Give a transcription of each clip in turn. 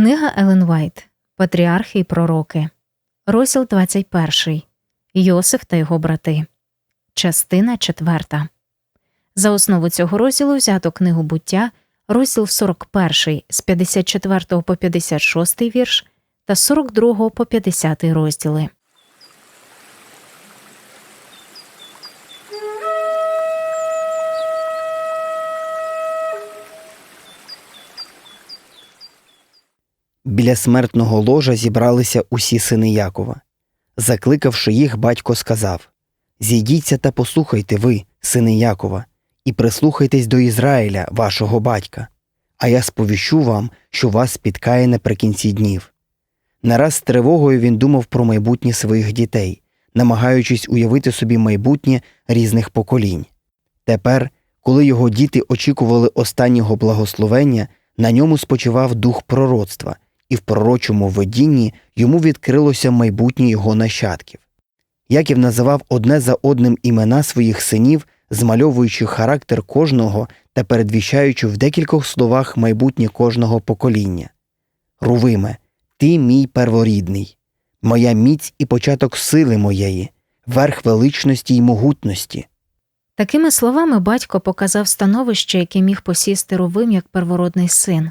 Книга Елен Вайт Патріархи і пророки. Розділ 21. Йосиф та його брати. Частина 4. За основу цього розділу взято книгу буття, розділ 41 з 54 по 56 вірш та 42 по 50 розділи. Біля смертного ложа зібралися усі сини Якова. Закликавши їх, батько сказав Зійдіться та послухайте ви, сини Якова, і прислухайтесь до Ізраїля, вашого батька, а я сповіщу вам, що вас спіткає наприкінці днів. Нараз з тривогою він думав про майбутнє своїх дітей, намагаючись уявити собі майбутнє різних поколінь. Тепер, коли його діти очікували останнього благословення, на ньому спочивав дух пророцтва, і в пророчому видінні йому відкрилося майбутнє його нащадків. Яків називав одне за одним імена своїх синів, змальовуючи характер кожного та передвіщаючи в декількох словах майбутнє кожного покоління. Рувиме, ти мій перворідний, моя міць і початок сили моєї, верх величності й могутності. Такими словами батько показав становище, яке міг посісти Рувим як первородний син,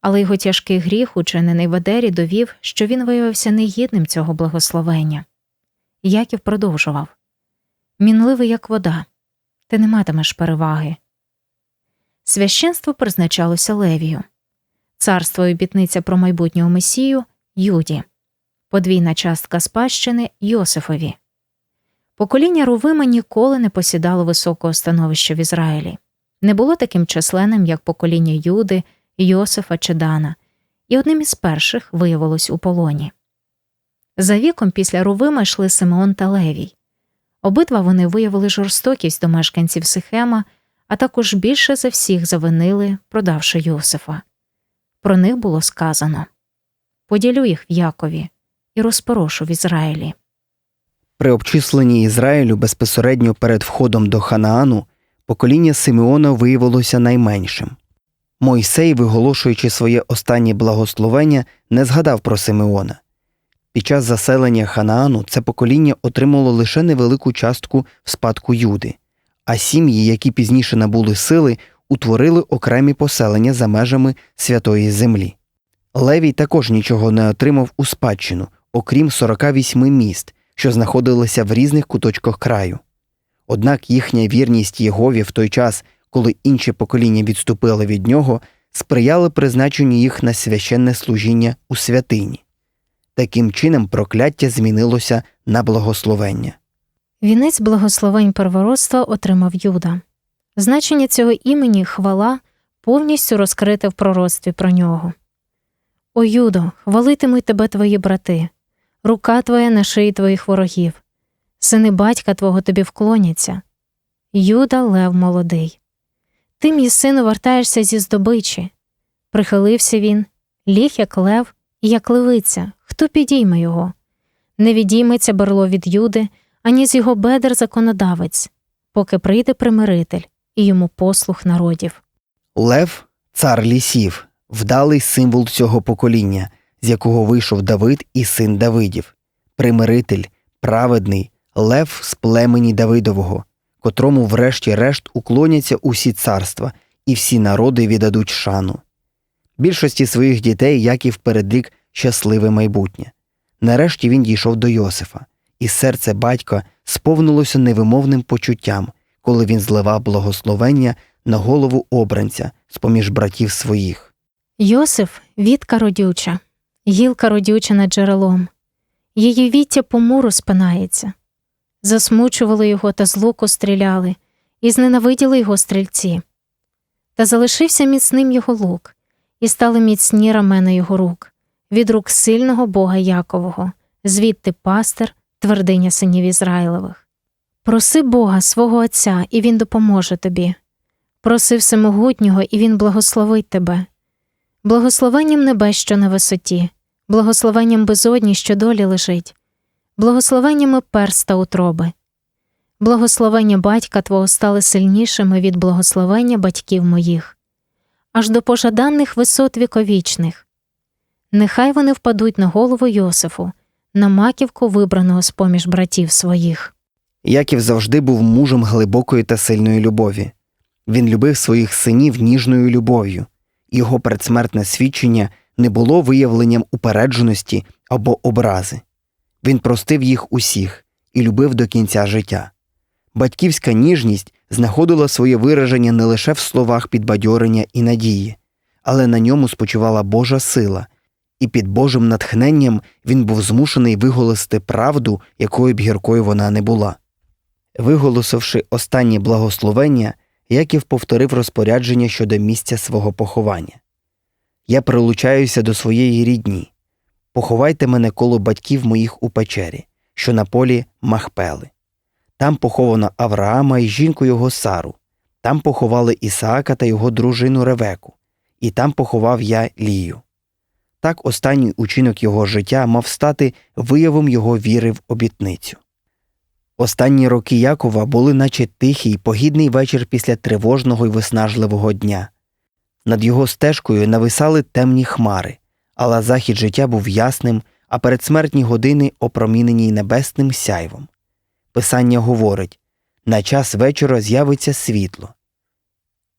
але його тяжкий гріх, учинений в Едері, довів, що він виявився негідним цього благословення. Яків продовжував Мінливий, як вода, ти не матимеш переваги. Священство призначалося Левію, царство і обітниця про майбутнього Месію Юді, подвійна частка спадщини Йосифові. Покоління Рувима ніколи не посідало високого становища в Ізраїлі, не було таким численним, як покоління Юди, Йосифа чи Дана, і одним із перших виявилось у полоні. За віком після Рувима йшли Симеон та Левій. Обидва вони виявили жорстокість до мешканців Сихема, а також більше за всіх завинили, продавши Йосифа. Про них було сказано поділю їх в Якові і розпорошу в Ізраїлі. При обчисленні Ізраїлю безпосередньо перед входом до Ханаану покоління Симеона виявилося найменшим. Мойсей, виголошуючи своє останнє благословення, не згадав про Симеона. Під час заселення Ханаану це покоління отримало лише невелику частку в спадку Юди, а сім'ї, які пізніше набули сили, утворили окремі поселення за межами святої землі. Левій також нічого не отримав у спадщину, окрім 48 міст, що знаходилися в різних куточках краю. Однак їхня вірність Єгові в той час, коли інші покоління відступили від нього, сприяли призначенню їх на священне служіння у святині. Таким чином прокляття змінилося на благословення. Вінець благословень первородства отримав Юда. Значення цього імені хвала повністю розкрите в пророцтві про нього. О Юдо, хвалитимуть тебе твої брати, рука твоя на шиї твоїх ворогів, сини батька твого тобі вклоняться. Юда лев молодий. Ти, мій сину, вертаєшся зі здобичі. Прихилився він, ліг, як лев, як левиця, хто підійме його? Не відійметься берло від Юди, ані з його бедер законодавець, поки прийде примиритель і йому послух народів. Лев цар лісів, вдалий символ цього покоління, з якого вийшов Давид і син Давидів, примиритель, праведний, лев з племені Давидового, котрому, врешті-решт, уклоняться усі царства, і всі народи віддадуть шану. Більшості своїх дітей Яків передрік щасливе майбутнє. Нарешті він дійшов до Йосифа, і серце батька сповнилося невимовним почуттям, коли він зливав благословення на голову обранця з поміж братів своїх. Йосиф вітка родюча, гілка родюча над джерелом. Її віття по муру спинається. Засмучували його та з луку стріляли, і зненавиділи його стрільці. Та залишився міцним його лук, і стали міцні рамена його рук, від рук сильного Бога Якового, звідти пастир, твердиня синів Ізраїлевих. Проси Бога свого Отця, і Він допоможе тобі. Проси Всемогутнього, і Він благословить тебе. Благословенням небес, що на висоті, благословенням безодні, що долі лежить, благословеннями перст та утроби. Благословення батька Твого стали сильнішими від благословення батьків моїх, аж до пожаданих висот віковічних. нехай вони впадуть на голову Йосифу, на маківку вибраного з поміж братів своїх. Яків завжди був мужем глибокої та сильної любові. Він любив своїх синів ніжною любов'ю, його передсмертне свідчення не було виявленням упередженості або образи. Він простив їх усіх і любив до кінця життя. Батьківська ніжність знаходила своє вираження не лише в словах підбадьорення і надії, але на ньому спочивала Божа сила, і під Божим натхненням він був змушений виголосити правду, якою б гіркою вона не була. Виголосивши останнє благословення, Яків повторив розпорядження щодо місця свого поховання. Я прилучаюся до своєї рідні. Поховайте мене коло батьків моїх у печері, що на полі Махпели. Там поховано Авраама і жінку його Сару, там поховали Ісаака та його дружину Ревеку, і там поховав я Лію. Так останній учинок його життя мав стати виявом його віри в обітницю. Останні роки Якова були наче тихий, погідний вечір після тривожного й виснажливого дня. Над його стежкою нависали темні хмари, але захід життя був ясним, а передсмертні години опромінені небесним сяйвом. Писання говорить на час вечора з'явиться світло.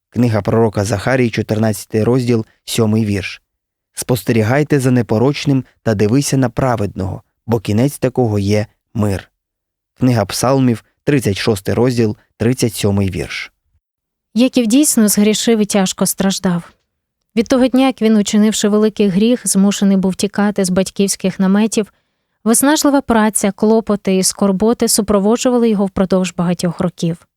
Книга пророка Захарії, 14 розділ, 7 вірш. Спостерігайте за непорочним та дивися на праведного, бо кінець такого є мир. Книга Псалмів, 36 розділ, 37 вірш. Яків дійсно згрішив і тяжко страждав. Від того дня, як він, учинивши великий гріх, змушений був тікати з батьківських наметів, виснажлива праця, клопоти і скорботи супроводжували його впродовж багатьох років.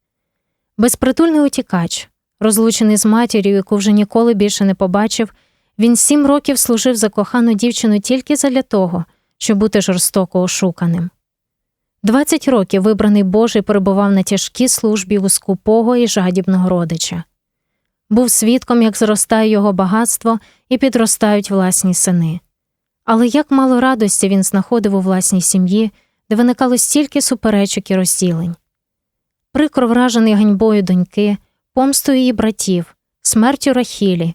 Безпритульний утікач, розлучений з матір'ю, яку вже ніколи більше не побачив, він сім років служив за кохану дівчину тільки задля того, щоб бути жорстоко ошуканим. Двадцять років вибраний Божий перебував на тяжкій службі у скупого і жадібного родича. Був свідком, як зростає його багатство і підростають власні сини. Але як мало радості він знаходив у власній сім'ї, де виникало стільки суперечок і розділень. Прикро вражений ганьбою доньки, помстою її братів, смертю Рахілі,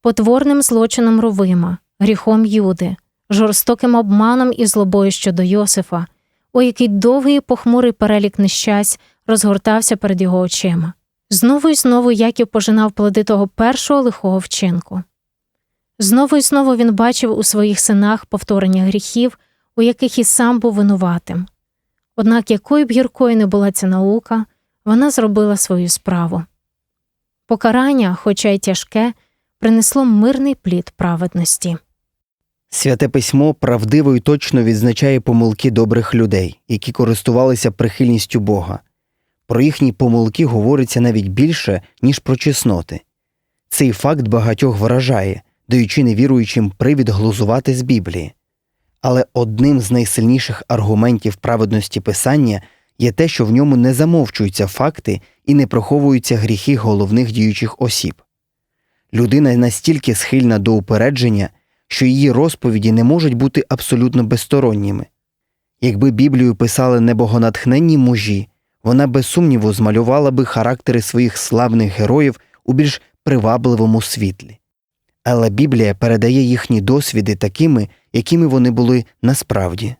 потворним злочином Рувима, гріхом Юди, жорстоким обманом і злобою щодо Йосифа, у який довгий похмурий перелік нещасть розгортався перед його очима. Знову і знову Яків пожинав плоди того першого лихого вчинку. Знову і знову він бачив у своїх синах повторення гріхів, у яких і сам був винуватим. Однак, якою б гіркою не була ця наука, вона зробила свою справу. Покарання, хоча й тяжке, принесло мирний плід праведності. Святе письмо правдиво і точно відзначає помилки добрих людей, які користувалися прихильністю Бога. Про їхні помилки говориться навіть більше, ніж про чесноти. Цей факт багатьох вражає, даючи невіруючим привід глузувати з Біблії. Але одним з найсильніших аргументів праведності писання є те, що в ньому не замовчуються факти і не приховуються гріхи головних діючих осіб. Людина настільки схильна до упередження, що її розповіді не можуть бути абсолютно безсторонніми. Якби Біблію писали небогонатхненні мужі, вона без сумніву змалювала би характери своїх славних героїв у більш привабливому світлі. Але Біблія передає їхні досвіди такими, якими вони були насправді.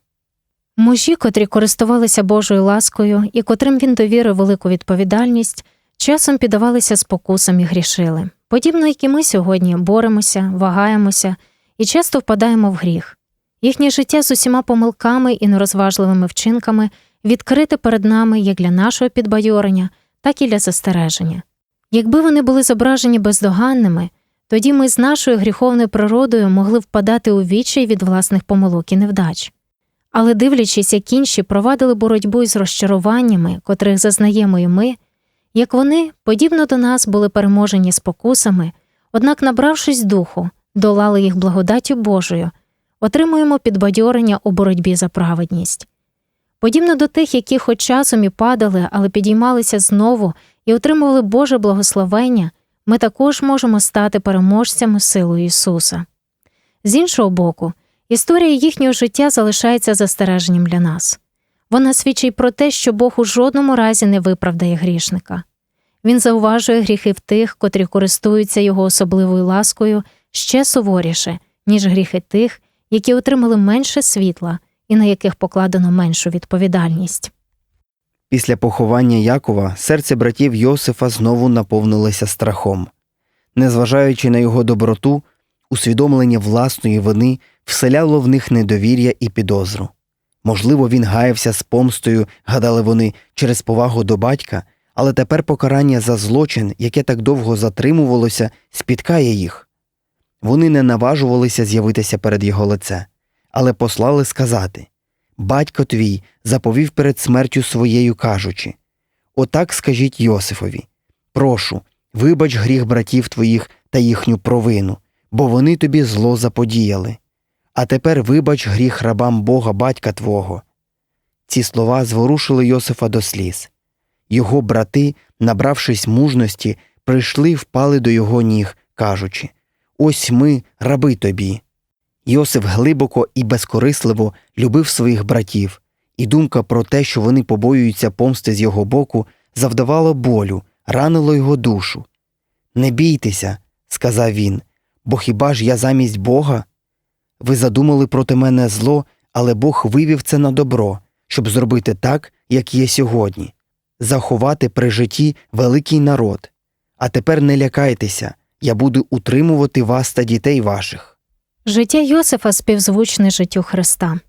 Мужі, котрі користувалися Божою ласкою і котрим він довірив велику відповідальність, часом піддавалися спокусам і грішили. Подібно як і ми сьогодні боремося, вагаємося і часто впадаємо в гріх. Їхнє життя з усіма помилками і нерозважливими вчинками відкрите перед нами як для нашого підбадьорення, так і для застереження. Якби вони були зображені бездоганними, тоді ми з нашою гріховною природою могли впадати у відчай від власних помилок і невдач. Але дивлячись, як інші провадили боротьбу із розчаруваннями, котрих зазнаємо і ми, як вони, подібно до нас, були переможені спокусами, однак, набравшись духу, долали їх благодаттю Божою, отримуємо підбадьорення у боротьбі за праведність. Подібно до тих, які хоч часом і падали, але підіймалися знову і отримували Боже благословення, ми також можемо стати переможцями силою Ісуса. З іншого боку, історія їхнього життя залишається застереженням для нас. Вона свідчить про те, що Бог у жодному разі не виправдає грішника. Він зауважує гріхи в тих, котрі користуються його особливою ласкою ще суворіше, ніж гріхи тих, які отримали менше світла і на яких покладено меншу відповідальність. Після поховання Якова серце братів Йосифа знову наповнилося страхом. Незважаючи на його доброту, усвідомлення власної вини вселяло в них недовір'я і підозру. Можливо, він гаявся з помстою, гадали вони, через повагу до батька, але тепер покарання за злочин, яке так довго затримувалося, спіткає їх. Вони не наважувалися з'явитися перед його лице, але послали сказати Батько твій заповів перед смертю своєю, кажучи Отак скажіть Йосифові Прошу, вибач гріх братів твоїх та їхню провину, бо вони тобі зло заподіяли. А тепер вибач гріх рабам Бога батька твого. Ці слова зворушили Йосифа до сліз. Його брати, набравшись мужності, прийшли й впали до його ніг, кажучи Ось ми, раби тобі. Йосиф глибоко і безкорисливо любив своїх братів, і думка про те, що вони побоюються помсти з його боку, завдавала болю, ранило його душу. Не бійтеся, сказав він, бо хіба ж я замість Бога? Ви задумали проти мене зло, але Бог вивів це на добро, щоб зробити так, як є сьогодні, заховати при житті великий народ. А тепер не лякайтеся, я буду утримувати вас та дітей ваших. Життя Йосифа співзвучне життю Христа.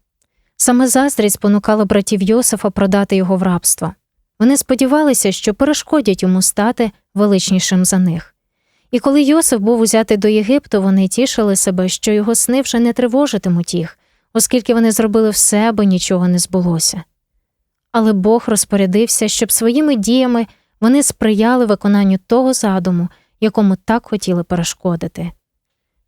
Саме заздрість спонукала братів Йосифа продати його в рабство. Вони сподівалися, що перешкодять йому стати величнішим за них. І коли Йосиф був узятий до Єгипту, вони тішили себе, що його сни вже не тривожитимуть їх, оскільки вони зробили все, аби нічого не збулося. Але Бог розпорядився, щоб своїми діями вони сприяли виконанню того задуму, якому так хотіли перешкодити.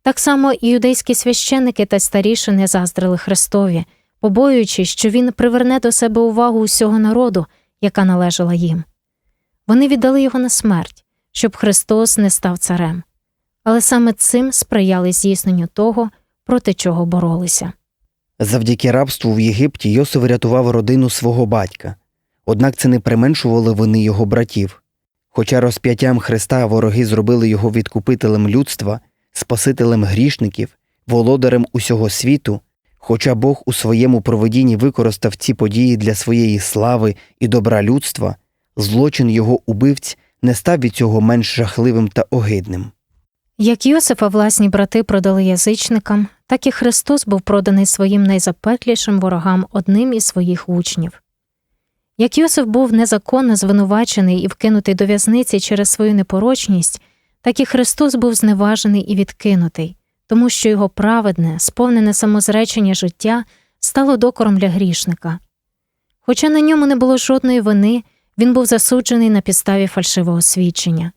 Так само і юдейські священники та старішини заздрили Христові, побоюючись, що він приверне до себе увагу усього народу, яка належала їм. Вони віддали його на смерть, щоб Христос не став царем, але саме цим сприяли здійсненню того, проти чого боролися. Завдяки рабству в Єгипті Йосиф врятував родину свого батька, однак це не применшувало вини його братів. Хоча розп'яттям Христа вороги зробили його відкупителем людства, спасителем грішників, володарем усього світу, хоча Бог у своєму проведінні використав ці події для своєї слави і добра людства, злочин його убивць не став від цього менш жахливим та огидним. Як Йосифа власні брати продали язичникам, так і Христос був проданий своїм найзапеклішим ворогам одним із своїх учнів. Як Йосиф був незаконно звинувачений і вкинутий до в'язниці через свою непорочність, так і Христос був зневажений і відкинутий, тому що його праведне, сповнене самозречення життя стало докором для грішника. Хоча на ньому не було жодної вини, він був засуджений на підставі фальшивого свідчення.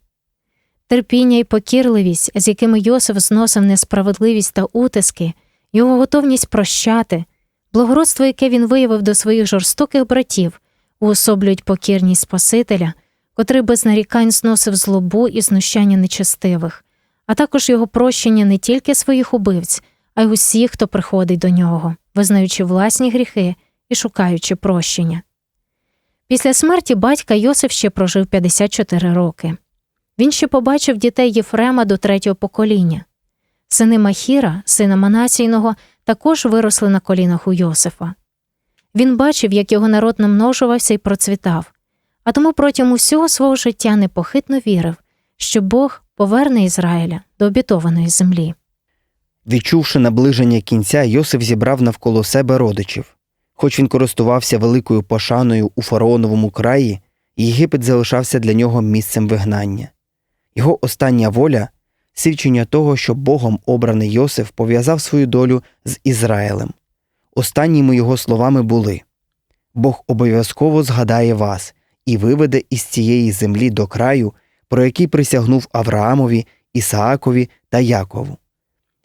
Терпіння і покірливість, з якими Йосиф зносив несправедливість та утиски, його готовність прощати, благородство, яке він виявив до своїх жорстоких братів, уособлюють покірність Спасителя, котрий без нарікань зносив злобу і знущання нечестивих, а також його прощення не тільки своїх убивць, а й усіх, хто приходить до нього, визнаючи власні гріхи і шукаючи прощення. Після смерті батька Йосиф ще прожив 54 роки. Він ще побачив дітей Єфрема до третього покоління. Сини Махіра, сина Манасійного, також виросли на колінах у Йосифа. Він бачив, як його народ намножувався і процвітав, а тому протягом усього свого життя непохитно вірив, що Бог поверне Ізраїля до обітованої землі. Відчувши наближення кінця, Йосиф зібрав навколо себе родичів. Хоч він користувався великою пошаною у фараоновому краї, Єгипет залишався для нього місцем вигнання. Його остання воля свідчення того, що Богом обраний Йосиф пов'язав свою долю з Ізраїлем. Останніми його словами були Бог обов'язково згадає вас і виведе із цієї землі до краю, про який присягнув Авраамові, Ісаакові та Якову.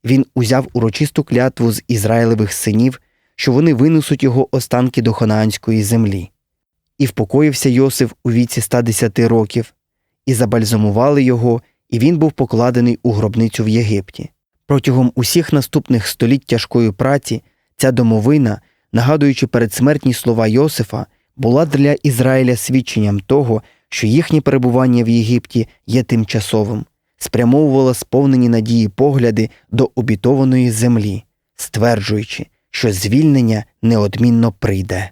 Він узяв урочисту клятву з Ізраїлевих синів, що вони винесуть його останки до Ханаанської землі. І впокоївся Йосиф у віці 110 років, і забальзамували його, і він був покладений у гробницю в Єгипті. Протягом усіх наступних століть тяжкої праці ця домовина, нагадуючи передсмертні слова Йосифа, була для Ізраїля свідченням того, що їхнє перебування в Єгипті є тимчасовим, спрямовувала сповнені надії погляди до обітованої землі, стверджуючи, що звільнення неодмінно прийде.